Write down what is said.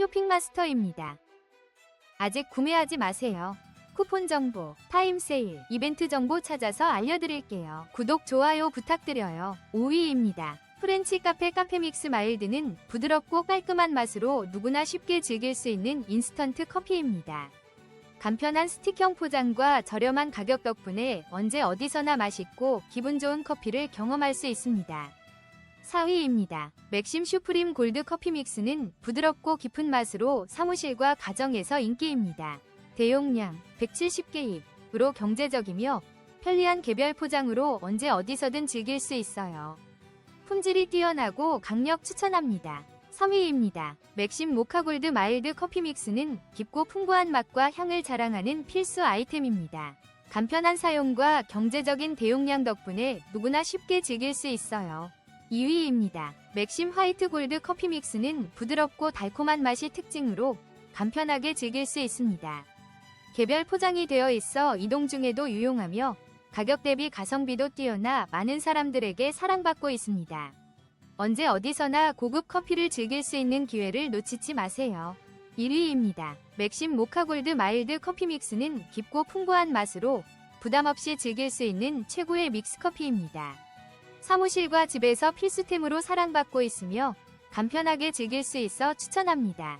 쇼핑마스터입니다. 아직 구매하지 마세요. 쿠폰 정보, 타임 세일, 이벤트 정보 찾아서 알려드릴게요. 구독, 좋아요 부탁드려요. 5위입니다. 프렌치 카페 카페믹스 마일드는 부드럽고 깔끔한 맛으로 누구나 쉽게 즐길 수 있는 인스턴트 커피입니다. 간편한 스틱형 포장과 저렴한 가격 덕분에 언제 어디서나 맛있고 기분 좋은 커피를 경험할 수 있습니다. 4위입니다. 맥심 슈프림 골드 커피 믹스는 부드럽고 깊은 맛으로 사무실과 가정에서 인기입니다. 대용량 170개 입으로 경제적이며 편리한 개별 포장으로 언제 어디서든 즐길 수 있어요. 품질이 뛰어나고 강력 추천합니다. 3위입니다. 맥심 모카골드 마일드 커피 믹스는 깊고 풍부한 맛과 향을 자랑하는 필수 아이템입니다. 간편한 사용과 경제적인 대용량 덕분에 누구나 쉽게 즐길 수 있어요. 2위입니다. 맥심 화이트 골드 커피 믹스는 부드럽고 달콤한 맛이 특징으로 간편하게 즐길 수 있습니다. 개별 포장이 되어 있어 이동 중에도 유용하며 가격 대비 가성비도 뛰어나 많은 사람들에게 사랑받고 있습니다. 언제 어디서나 고급 커피를 즐길 수 있는 기회를 놓치지 마세요. 1위입니다. 맥심 모카골드 마일드 커피 믹스는 깊고 풍부한 맛으로 부담 없이 즐길 수 있는 최고의 믹스 커피입니다. 사무실과 집에서 필수템으로 사랑받고 있으며 간편하게 즐길 수 있어 추천합니다.